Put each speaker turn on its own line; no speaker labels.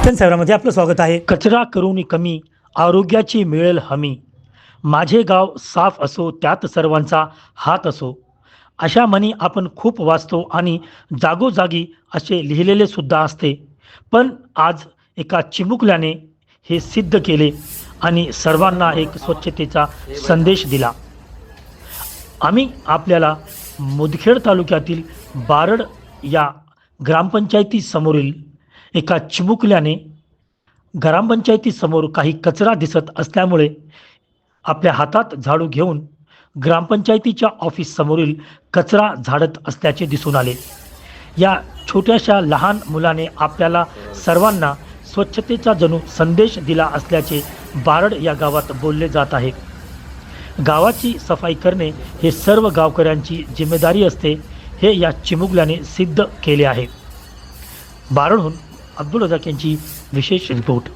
दर्शन सेवरामध्ये आपलं स्वागत आहे. कचरा करून कमी आरोग्याची मिळेल हमी. माझे गाव साफ असो त्यात सर्वांचा हात असो. अशा म्हणी आपण खूप वाचतो आणि जागोजागी असे लिहिलेले सुद्धा असते. पण आज एका चिमुकल्याने हे सिद्ध केले आणि सर्वांना एक स्वच्छतेचा संदेश दिला. आम्ही आपल्याला मुदखेड तालुक्यातील बारड या ग्रामपंचायतीसमोरील एका चिमुकल्याने ग्रामपंचायतीसमोर काही कचरा दिसत असल्यामुळे आपल्या हातात झाडू घेऊन ग्रामपंचायतीच्या ऑफिससमोरील कचरा झाडत असल्याचे दिसून आले. या छोट्याशा लहान मुलाने आपल्याला सर्वांना स्वच्छतेचा जणू संदेश दिला असल्याचे बारड या गावात बोलले जात आहे. गावाची सफाई करणे हे सर्व गावकऱ्यांची जिम्मेदारी असते हे या चिमुकल्याने सिद्ध केले आहे. बारडहून अब्दुल रजाक यांची विशेष रिपोर्ट.